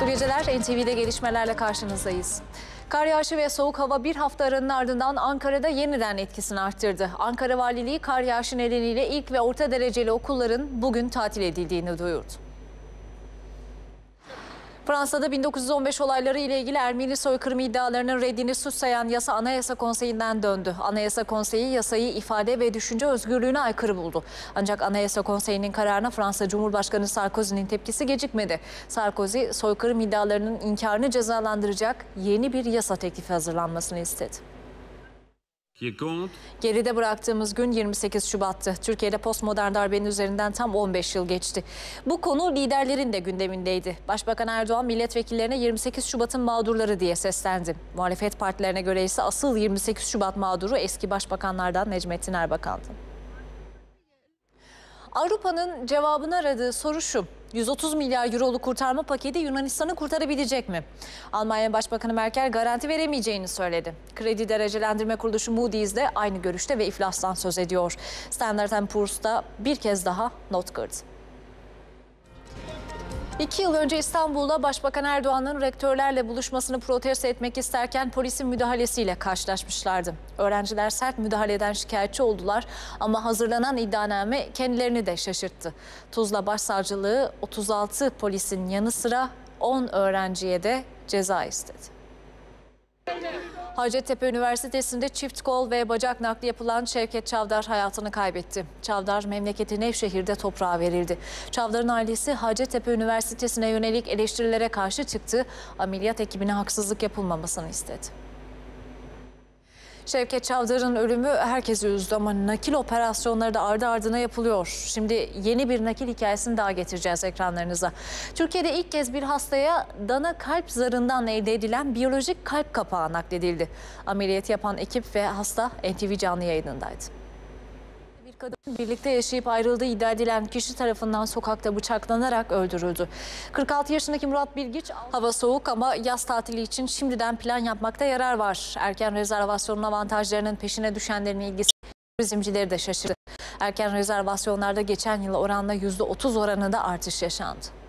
Mutlu geceler. NTV'de gelişmelerle karşınızdayız. Kar yağışı ve soğuk hava bir hafta aranın ardından Ankara'da yeniden etkisini arttırdı. Ankara Valiliği kar yağışı nedeniyle ilk ve orta dereceli okulların bugün tatil edildiğini duyurdu. Fransa'da 1915 olayları ile ilgili Ermeni soykırımı iddialarının reddini suçsayan yasa Anayasa Konseyi'nden döndü. Anayasa Konseyi yasayı ifade ve düşünce özgürlüğüne aykırı buldu. Ancak Anayasa Konseyi'nin kararına Fransa Cumhurbaşkanı Sarkozy'nin tepkisi gecikmedi. Sarkozy soykırım iddialarının inkarını cezalandıracak yeni bir yasa teklifi hazırlanmasını istedi. Geride bıraktığımız gün 28 Şubat'tı. Türkiye'de postmodern darbenin üzerinden tam 15 yıl geçti. Bu konu liderlerin de gündemindeydi. Başbakan Erdoğan milletvekillerine 28 Şubat'ın mağdurları diye seslendi. Muhalefet partilerine göre ise asıl 28 Şubat mağduru eski başbakanlardan Necmettin Erbakan'dı. Avrupa'nın cevabını aradığı soru şu. 130 milyar euroluk kurtarma paketi Yunanistan'ı kurtarabilecek mi? Almanya Başbakanı Merkel garanti veremeyeceğini söyledi. Kredi derecelendirme kuruluşu Moody's de aynı görüşte ve iflastan söz ediyor. Standard Poor's da bir kez daha not kırdı. İki yıl önce İstanbul'da Başbakan Erdoğan'ın rektörlerle buluşmasını protesto etmek isterken polisin müdahalesiyle karşılaşmışlardı. Öğrenciler sert müdahaleden şikayetçi oldular ama hazırlanan iddianame kendilerini de şaşırttı. Tuzla Başsavcılığı 36 polisin yanı sıra 10 öğrenciye de ceza istedi. Hacettepe Üniversitesi'nde çift kol ve bacak nakli yapılan Şevket Çavdar hayatını kaybetti. Çavdar memleketi Nevşehir'de toprağa verildi. Çavdar'ın ailesi Hacettepe Üniversitesi'ne yönelik eleştirilere karşı çıktı. Ameliyat ekibine haksızlık yapılmamasını istedi. Şevket Çavdar'ın ölümü herkesi üzdü ama nakil operasyonları da ardı ardına yapılıyor. Şimdi yeni bir nakil hikayesini daha getireceğiz ekranlarınıza. Türkiye'de ilk kez bir hastaya dana kalp zarından elde edilen biyolojik kalp kapağı nakledildi. Ameliyat yapan ekip ve hasta NTV canlı yayınındaydı. Kadın birlikte yaşayıp ayrıldığı iddia edilen kişi tarafından sokakta bıçaklanarak öldürüldü. 46 yaşındaki Murat Bilgiç, hava soğuk ama yaz tatili için şimdiden plan yapmakta yarar var. Erken rezervasyonun avantajlarının peşine düşenlerin ilgisi turizmcileri de şaşırdı. Erken rezervasyonlarda geçen yıla oranla %30 oranında artış yaşandı.